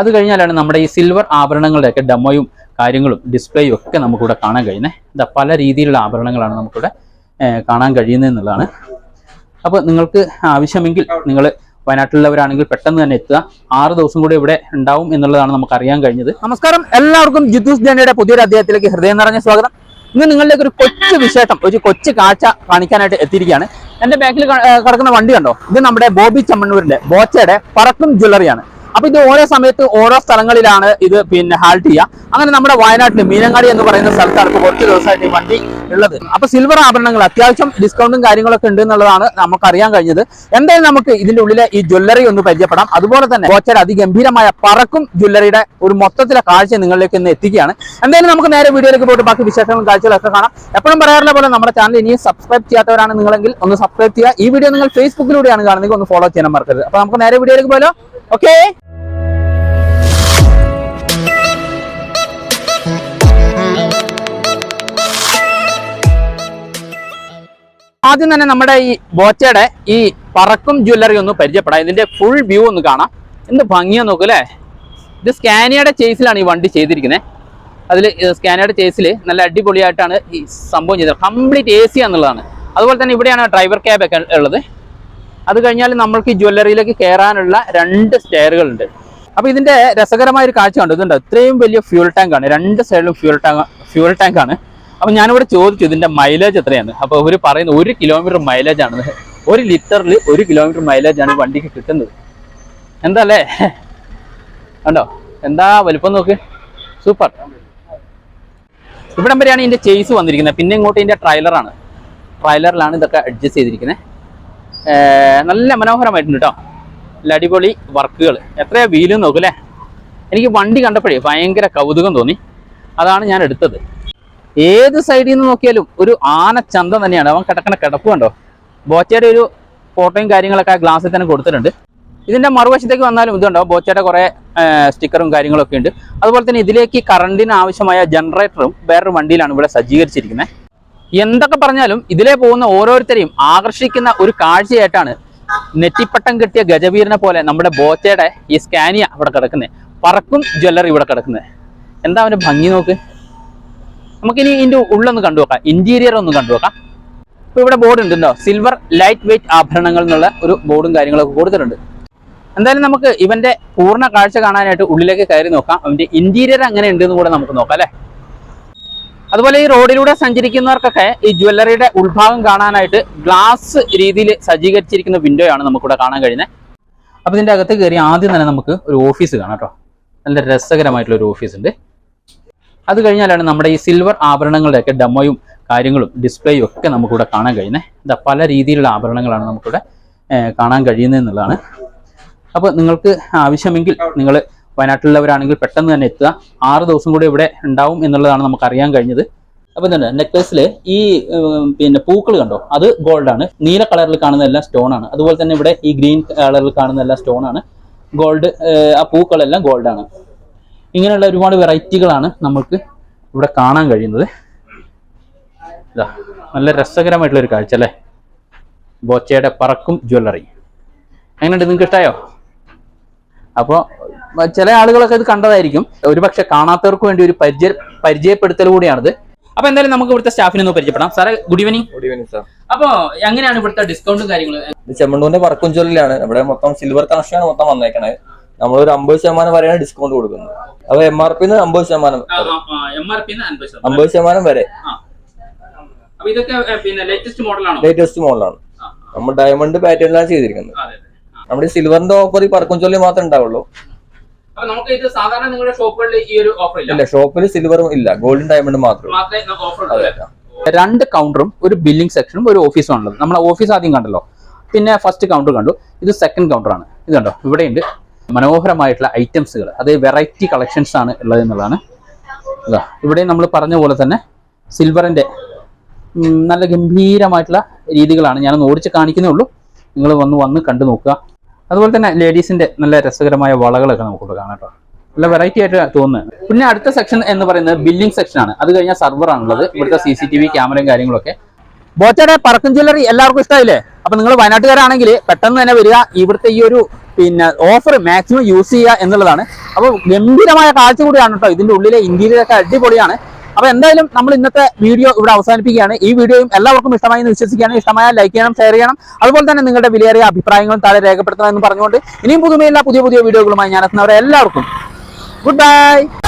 അത് കഴിഞ്ഞാലാണ് നമ്മുടെ ഈ സിൽവർ ആഭരണങ്ങളുടെയൊക്കെ ഡെമോയും കാര്യങ്ങളും ഡിസ്പ്ലേയും ഒക്കെ നമുക്കിവിടെ കാണാൻ കഴിയുന്നത് ഇതാ പല രീതിയിലുള്ള ആഭരണങ്ങളാണ് നമുക്കിവിടെ കാണാൻ കഴിയുന്നത് എന്നുള്ളതാണ്. അപ്പോൾ നിങ്ങൾക്ക് ആവശ്യമെങ്കിൽ നിങ്ങൾ വയനാട്ടിലുള്ളവരാണെങ്കിൽ പെട്ടെന്ന് തന്നെ എത്തുക. ആറ് ദിവസം കൂടി ഇവിടെ ഉണ്ടാവും എന്നുള്ളതാണ് നമുക്ക് അറിയാൻ കഴിഞ്ഞത്. നമസ്കാരം. എല്ലാവർക്കും ജിതൂസ് ജനയുടെ പുതിയൊരു അദ്ദേഹത്തിലേക്ക് ഹൃദയം നിറഞ്ഞ സ്വാഗതം. ഇന്ന് നിങ്ങളിലേക്ക് ഒരു കൊച്ചു വിശേഷം ഒരു കൊച്ചു കാഴ്ച കാണിക്കാനായിട്ട് എത്തിയിരിക്കുകയാണ്. എന്റെ ബാക്കിൽ കിടക്കുന്ന വണ്ടി കണ്ടോ? ഇത് നമ്മുടെ ബോബി ചമ്മണ്ണൂരിന്റെ ബോച്ചയുടെ പറക്കും ജ്വല്ലറിയാണ്. അപ്പൊ ഇത് ഓരോ സമയത്ത് ഓരോ സ്ഥലങ്ങളിലാണ് ഇത് പിന്നെ ഹാൾട്ട് ചെയ്യുക. അങ്ങനെ നമ്മുടെ വയനാട്ടിൽ മീനങ്ങാടി എന്ന് പറയുന്ന സ്ഥലത്താണ് കുറച്ച് ദിവസമായിട്ട് ഈ വണ്ടി ഉള്ളത്. അപ്പൊ സിൽവർ ആഭരണങ്ങൾ അത്യാവശ്യം ഡിസ്കൗണ്ടും കാര്യങ്ങളൊക്കെ ഉണ്ട് എന്നുള്ളതാണ് നമുക്ക് അറിയാൻ കഴിഞ്ഞത്. എന്തായാലും നമുക്ക് ഇതിന്റെ ഉള്ളിലെ ഈ ജ്വല്ലറി ഒന്ന് പരിചയപ്പെടാം. അതുപോലെ തന്നെ കോച്ചർ അതിഗംഭീരമായ പറക്കും ജ്വല്ലറിയുടെ ഒരു മൊത്തത്തിലെ കാഴ്ച നിങ്ങളിലേക്ക് ഇന്ന് എത്തിക്കുകയാണ്. എന്തായാലും നമുക്ക് നേരെ വീഡിയോയിലേക്ക് പോയിട്ട് ബാക്കി വിശേഷങ്ങളും കാഴ്ചകളൊക്കെ കാണാം. എപ്പോഴും പറയാറുള്ള പോലെ നമ്മുടെ ചാനൽ ഇനിയും സബ്സ്ക്രൈബ് ചെയ്യാത്തവരാണ് നിങ്ങളെങ്കിൽ ഒന്ന് സബ്സ്ക്രൈബ് ചെയ്യുക. ഈ വീഡിയോ നിങ്ങൾ ഫേസ്ബുക്കിലൂടെയാണ് കാണുന്നത് ഒന്ന് ഫോളോ ചെയ്യാൻ മറക്കരുത്. അപ്പൊ നമുക്ക് നേരെ വീഡിയോയിലേക്ക് പോലോ ഓക്കേ ആദ്യം തന്നെ നമ്മുടെ ഈ ബോച്ചയുടെ ഈ പറക്കും ജ്വല്ലറി ഒന്ന് പരിചയപ്പെടാം. ഇതിന്റെ ഫുൾ വ്യൂ ഒന്ന് കാണാം. എന്ത് ഭംഗിയാ നോക്കൂ അല്ലേ? ഇത് സ്കാനിയയുടെ ചേസിലാണ് ഈ വണ്ടി ചെയ്തിരിക്കുന്നത് അതിൽ സ്കാനിയയുടെ ചേസിൽ നല്ല അടിപൊളിയായിട്ടാണ് ഈ സംഭവം ചെയ്തത്. കംപ്ലീറ്റ് എ സി എന്നുള്ളതാണ്. അതുപോലെ തന്നെ ഇവിടെയാണ് ഡ്രൈവർ ക്യാബ് ഒക്കെ ഉള്ളത്. അത് കഴിഞ്ഞാൽ നമ്മൾക്ക് ഈ ജ്വല്ലറിയിലേക്ക് കയറാനുള്ള രണ്ട് സ്റ്റെയറുകളുണ്ട് അപ്പോൾ ഇതിന്റെ രസകരമായ ഒരു കാഴ്ച കണ്ടു. ഇതുണ്ട്? ഇത്രയും വലിയ ഫ്യൂൽ ടാങ്ക് ആണ്. രണ്ട് സൈഡിലും ഫ്യൂൽ ടാങ്ക് ഫ്യൂൽ ടാങ്ക് ആണ്. അപ്പൊ ഞാനിവിടെ ചോദിച്ചു ഇതിന്റെ മൈലേജ് എത്രയാണ്? അപ്പോൾ ഇവർ പറയുന്നത് ഒരു കിലോമീറ്റർ മൈലേജ് ആണ് ഒരു ലിറ്ററിൽ ഒരു കിലോമീറ്റർ മൈലേജ് ആണ് വണ്ടിക്ക് കിട്ടുന്നത്. എന്താ അല്ലേ കണ്ടോ? എന്താ വലുപ്പം നോക്ക്? സൂപ്പർ ഇവിടം വരെയാണ് ഇതിന്റെ ചേസ് വന്നിരിക്കുന്നത്. പിന്നെ ഇങ്ങോട്ട് ഇതിന്റെ ട്രൈലറാണ് ട്രൈലറിലാണ് ഇതൊക്കെ അഡ്ജസ്റ്റ് ചെയ്തിരിക്കുന്നത്. നല്ല മനോഹരമായിട്ടുണ്ട് കേട്ടോ നല്ല അടിപൊളി വർക്കുകൾ എത്രയാ വീലും നോക്കല്ലേ എനിക്ക് വണ്ടി കണ്ടപ്പോഴേ ഭയങ്കര കൗതുകം തോന്നി. അതാണ് ഞാൻ എടുത്തത്. ഏത് സൈഡിൽ നിന്ന് നോക്കിയാലും ഒരു ആന ചന്തം തന്നെയാണ്. അവൻ കിടക്കണ കിടപ്പ് കണ്ടോ? ബോച്ചയുടെ ഒരു ഫോട്ടോയും കാര്യങ്ങളൊക്കെ ആ ഗ്ലാസ്സിൽ തന്നെ കൊടുത്തിട്ടുണ്ട്. ഇതിന്റെ മറുവശത്തേക്ക് വന്നാലും ഇതുണ്ടോ ബോച്ചയുടെ കുറേ സ്റ്റിക്കറും കാര്യങ്ങളൊക്കെ ഉണ്ട്. അതുപോലെ തന്നെ ഇതിലേക്ക് കറണ്ടിന് ആവശ്യമായ ജനറേറ്ററും വേറൊരു വണ്ടിയിലാണ് ഇവിടെ സജ്ജീകരിച്ചിരിക്കുന്നത്. എന്തൊക്കെ പറഞ്ഞാലും ഇതിലെ പോകുന്ന ഓരോരുത്തരെയും ആകർഷിക്കുന്ന ഒരു കാഴ്ചയായിട്ടാണ് നെറ്റിപ്പട്ടം കിട്ടിയ ഗജവീരനെ പോലെ നമ്മുടെ ബോച്ചയുടെ ഈ സ്കാനിയ ഇവിടെ കിടക്കുന്നത്. പറക്കും ജ്വല്ലറി ഇവിടെ കിടക്കുന്നത്. എന്താ അവന്റെ ഭംഗി നോക്ക്? നമുക്കിനി ഇതിന്റെ ഉള്ളൊന്ന് കണ്ടു നോക്കാം ഇന്റീരിയർ ഒന്ന് കണ്ടു നോക്കാം ഇപ്പൊ ഇവിടെ ബോർഡ് ഉണ്ടല്ലോ. സിൽവർ ലൈറ്റ് വെയിറ്റ് ആഭരണങ്ങൾ എന്നുള്ള ഒരു ബോർഡും കാര്യങ്ങളൊക്കെ കൊടുത്തിട്ടുണ്ട്. എന്തായാലും നമുക്ക് ഇവന്റെ പൂർണ കാഴ്ച കാണാനായിട്ട് ഉള്ളിലേക്ക് കയറി നോക്കാം. അവന്റെ ഇന്റീരിയർ അങ്ങനെ ഉണ്ടെന്ന് കൂടെ നമുക്ക് നോക്കാം അല്ലെ? അതുപോലെ ഈ റോഡിലൂടെ സഞ്ചരിക്കുന്നവർക്കൊക്കെ ഈ ജ്വല്ലറിയുടെ ഉൾഭാഗം കാണാനായിട്ട് ഗ്ലാസ് രീതിയിൽ സജ്ജീകരിച്ചിരിക്കുന്ന വിൻഡോ ആണ് നമുക്കിവിടെ കാണാൻ കഴിയുന്നത്. അപ്പൊ ഇതിന്റെ അകത്ത് കയറി ആദ്യം തന്നെ നമുക്ക് ഒരു ഓഫീസ് കാണാം കേട്ടോ. നല്ല രസകരമായിട്ടുള്ള ഒരു ഓഫീസ് ഉണ്ട്. അത് കഴിഞ്ഞാലാണ് നമ്മുടെ ഈ സിൽവർ ആഭരണങ്ങളുടെയൊക്കെ ഡെമോയും കാര്യങ്ങളും ഡിസ്പ്ലേയും ഒക്കെ നമുക്കിവിടെ കാണാൻ കഴിയുന്നത്. ഇതാ പല രീതിയിലുള്ള ആഭരണങ്ങളാണ് നമുക്കിവിടെ കാണാൻ കഴിയുന്നത് എന്നുള്ളതാണ്. അപ്പോൾ നിങ്ങൾക്ക് ആവശ്യമെങ്കിൽ നിങ്ങൾ വയനാട്ടിലുള്ളവരാണെങ്കിൽ പെട്ടെന്ന് തന്നെ എത്തുക. ആറ് ദിവസം കൂടി ഇവിടെ ഉണ്ടാവും എന്നുള്ളതാണ് നമുക്ക് അറിയാൻ കഴിഞ്ഞത് അപ്പോൾ തന്നെ നെക്ലസിൽ ഈ പിന്നെ പൂക്കൾ കണ്ടോ? അത് ഗോൾഡാണ് നീല കളറിൽ കാണുന്ന എല്ലാം സ്റ്റോൺ ആണ്. അതുപോലെ തന്നെ ഇവിടെ ഈ ഗ്രീൻ കളറിൽ കാണുന്ന എല്ലാം സ്റ്റോൺ ആണ്. ഗോൾഡ് ആ പൂക്കളെല്ലാം ഗോൾഡാണ് ഇങ്ങനെയുള്ള ഒരുപാട് വെറൈറ്റികളാണ് നമുക്ക് ഇവിടെ കാണാൻ കഴിയുന്നത്. ഇതാ നല്ല രസകരമായിട്ടുള്ളൊരു കാഴ്ച അല്ലേ? ബോച്ചയുടെ പറക്കും ജ്വല്ലറി. എങ്ങനെയുണ്ട്? നിങ്ങൾക്ക് ഇഷ്ടമായോ അപ്പോൾ ചില ആളുകളൊക്കെ ഇത് കണ്ടതായിരിക്കും. ഒരുപക്ഷെ കാണാത്തവർക്ക് വേണ്ടി ഒരു പരിചയ പരിചയപ്പെടുത്തൽ കൂടിയാണിത്. അപ്പൊ എന്തായാലും നമുക്ക് ഇവിടുത്തെ സ്റ്റാഫിനെ ഒന്ന് പരിചയപ്പെടാം. സാറേ good evening good evening sir അപ്പൊ എങ്ങനെയാണ് ഇവിടുത്തെ ഡിസ്കൗണ്ടും കാര്യങ്ങളും? ഇത് ചെമ്മണ്ണൂരിന്റെ പറക്കും ജ്വല്ലിലാണ് ഇവിടെ മൊത്തം സിൽവർ കണക്ഷനാണ് മൊത്തം വന്നേക്കണത് ഒരു അമ്പത് ശതമാനം വരെയാണ് ഡിസ്കൗണ്ട് കൊടുക്കുന്നത്. അപ്പൊ എം ആർ പി അമ്പത് ശതമാനം അമ്പത് ശതമാനം വരെ. പിന്നെ ലേറ്റസ്റ്റ് മോഡലാണോ നമ്മൾ ഡയമണ്ട് പാറ്റേണിലാണ് ചെയ്തിരിക്കുന്നത്. നമ്മുടെ ഈ സിൽവറിന്റെ ഓഫർ ഈ പറക്കും ചൊല്ലി മാത്രമേ ഉണ്ടാവുള്ളൂ. നമുക്ക് ഇത് സാധാരണ നിങ്ങളുടെ ഷോപ്പുകളിൽ ഈ ഒരു ഓഫർ ഇല്ല? ഇല്ല ഷോപ്പിൽ സിൽവറും ഇല്ല ഗോൾഡും ഡയമണ്ട് മാത്രമേ ഉള്ളൂ. ഓഫർ അതെ രണ്ട് കൗണ്ടറും ഒരു ബില്ലിംഗ് സെക്ഷനും ഒരു ഓഫീസും ഉള്ളത് നമ്മളെ ഓഫീസ് ആദ്യം കണ്ടല്ലോ. പിന്നെ ഫസ്റ്റ് കൗണ്ടർ കണ്ടു. ഇത് സെക്കൻഡ് കൗണ്ടറാണ് ഇത് കണ്ടോ? ഇവിടെയുണ്ട്. മനോഹരമായിട്ടുള്ള ഐറ്റംസുകൾ അത് വെറൈറ്റി കളക്ഷൻസ് ആണ് ഉള്ളത് എന്നുള്ളതാണ്. ഇവിടെ നമ്മൾ പറഞ്ഞ പോലെ തന്നെ സിൽവറിന്റെ നല്ല ഗംഭീരമായിട്ടുള്ള രീതികളാണ് ഞാനൊന്ന് ഓടിച്ച് കാണിക്കുന്നേ ഉള്ളൂ. നിങ്ങൾ വന്ന് വന്ന് കണ്ടു നോക്കുക. അതുപോലെ തന്നെ ലേഡീസിന്റെ നല്ല രസകരമായ വളകളൊക്കെ നമുക്കിവിടെ കാണാം കേട്ടോ. നല്ല വെറൈറ്റി ആയിട്ട് തോന്നുന്നത് പിന്നെ അടുത്ത സെക്ഷൻ എന്ന് പറയുന്നത് ബില്ലിംഗ് സെക്ഷൻ ആണ്. അത് കഴിഞ്ഞാൽ സർവറാണുള്ളത് ഇവിടുത്തെ സി സി ടി വി ക്യാമറയും കാര്യങ്ങളൊക്കെ. ബോച്ചയുടെ പറക്കും ജ്വല്ലറി എല്ലാവർക്കും ഇഷ്ടമായില്ലേ അപ്പൊ നിങ്ങൾ വയനാട്ടുകാരാണെങ്കിൽ പെട്ടെന്ന് തന്നെ വരിക. ഇവിടുത്തെ ഈ ഒരു പിന്നെ ഓഫർ മാക്സിമം യൂസ് ചെയ്യുക എന്നുള്ളതാണ്. അപ്പോൾ ഗംഭീരമായ കാഴ്ച കൂടിയാണ് കേട്ടോ ഇതിന്റെ ഉള്ളിലെ ഇന്ത്യയിലൊക്കെ അടിപൊളിയാണ്. അപ്പോൾ എന്തായാലും നമ്മൾ ഇന്നത്തെ വീഡിയോ ഇവിടെ അവസാനിപ്പിക്കുകയാണ്. ഈ വീഡിയോയും എല്ലാവർക്കും ഇഷ്ടമായി വിശ്വസിക്കുകയാണ്. ഇഷ്ടമായ ലൈക്ക് ചെയ്യണം ഷെയർ ചെയ്യണം. അതുപോലെ തന്നെ നിങ്ങളുടെ വിലയേറിയ അഭിപ്രായങ്ങളും താഴെ രേഖപ്പെടുത്തണം എന്ന് പറഞ്ഞുകൊണ്ട് ഇനിയും പുതുമയില്ല പുതിയ പുതിയ വീഡിയോകളുമായി ഞാൻ എത്തുന്നവരെ എല്ലാവർക്കും ഗുഡ് ബൈ